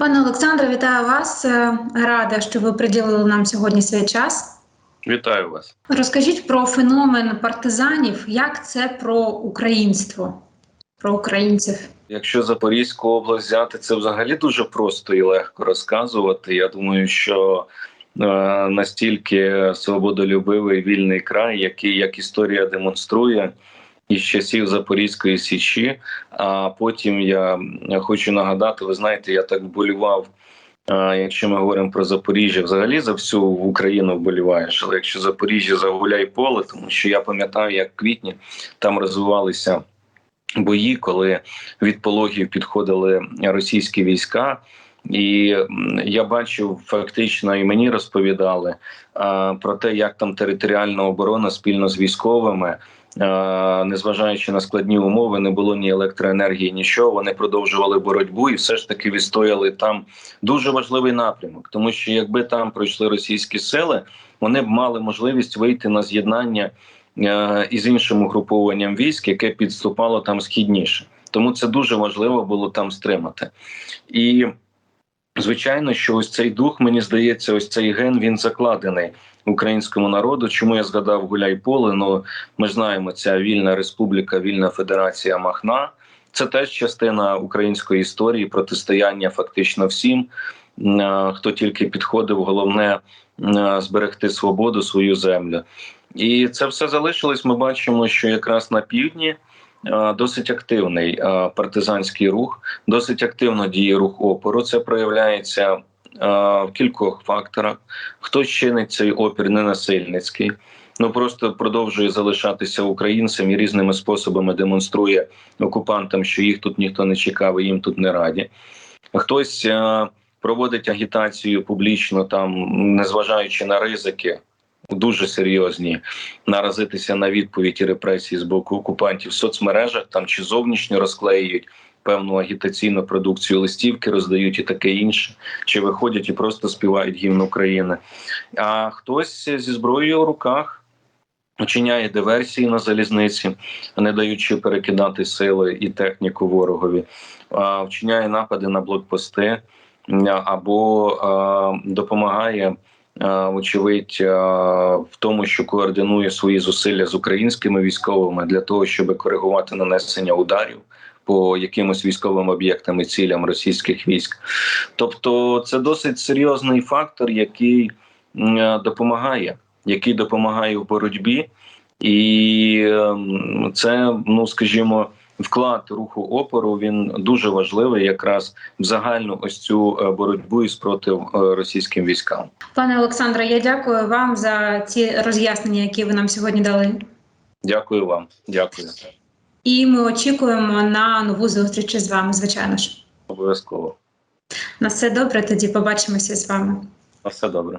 Пане Олександре, вітаю вас. Е, Рада, що ви приділили нам сьогодні свій час. Вітаю вас. Розкажіть про феномен партизанів. Як це про українство, про українців? Якщо Запорізьку область взяти, це взагалі дуже просто і легко розказувати. Я думаю, що е, настільки свободолюбивий вільний край, який як історія демонструє. Із часів Запорізької січі, а потім я хочу нагадати: ви знаєте, я так вболівав. Якщо ми говоримо про Запоріжжя, взагалі за всю Україну вболіваєш. Але якщо Запоріжжя загуляй поле, тому що я пам'ятаю, як в квітні там розвивалися бої, коли від пологів підходили російські війська. І я бачив фактично, і мені розповідали а, про те, як там територіальна оборона спільно з військовими, незважаючи на складні умови, не було ні електроенергії, нічого. Вони продовжували боротьбу і все ж таки відстояли там дуже важливий напрямок, тому що якби там пройшли російські сили, вони б мали можливість вийти на з'єднання е, із іншим угрупованням військ, яке підступало там східніше. Тому це дуже важливо було там стримати. І звичайно, що ось цей дух, мені здається, ось цей ген він закладений українському народу. Чому я згадав Гуляйполе? Ну ми знаємо, ця вільна республіка, вільна федерація Махна. Це теж частина української історії протистояння фактично всім, е, хто тільки підходив. Головне е, зберегти свободу, свою землю. І це все залишилось. Ми бачимо, що якраз на півдні досить активний е, партизанський рух, досить активно діє рух опору. Це проявляється е, в кількох факторах. Хтось чинить цей опір ненасильницький. Ну просто продовжує залишатися українцем і різними способами демонструє окупантам, що їх тут ніхто не чекав, і їм тут не раді. Хтось е, проводить агітацію публічно, там незважаючи на ризики, дуже серйозні, наразитися на відповідь і репресії з боку окупантів в соцмережах там чи зовнішньо розклеюють певну агітаційну продукцію, листівки роздають і таке інше, чи виходять і просто співають гімн України. А хтось зі зброєю в руках. Вчиняє диверсії на залізниці, не даючи перекидати сили і техніку ворогові, а, вчиняє напади на блокпости або а, допомагає, вочевидь, в тому, що координує свої зусилля з українськими військовими для того, щоб коригувати нанесення ударів по якимось військовим об'єктам і цілям російських військ. Тобто, це досить серйозний фактор, який допомагає який допомагає в боротьбі, і ем, це, ну скажімо, вклад руху опору він дуже важливий, якраз в загальну ось цю е, боротьбу і спротив е, російським військам. Пане Олександре, я дякую вам за ці роз'яснення, які ви нам сьогодні дали. Дякую вам, дякую. І ми очікуємо на нову зустріч з вами, звичайно ж. Обов'язково На все добре. Тоді побачимося з вами. на все добре.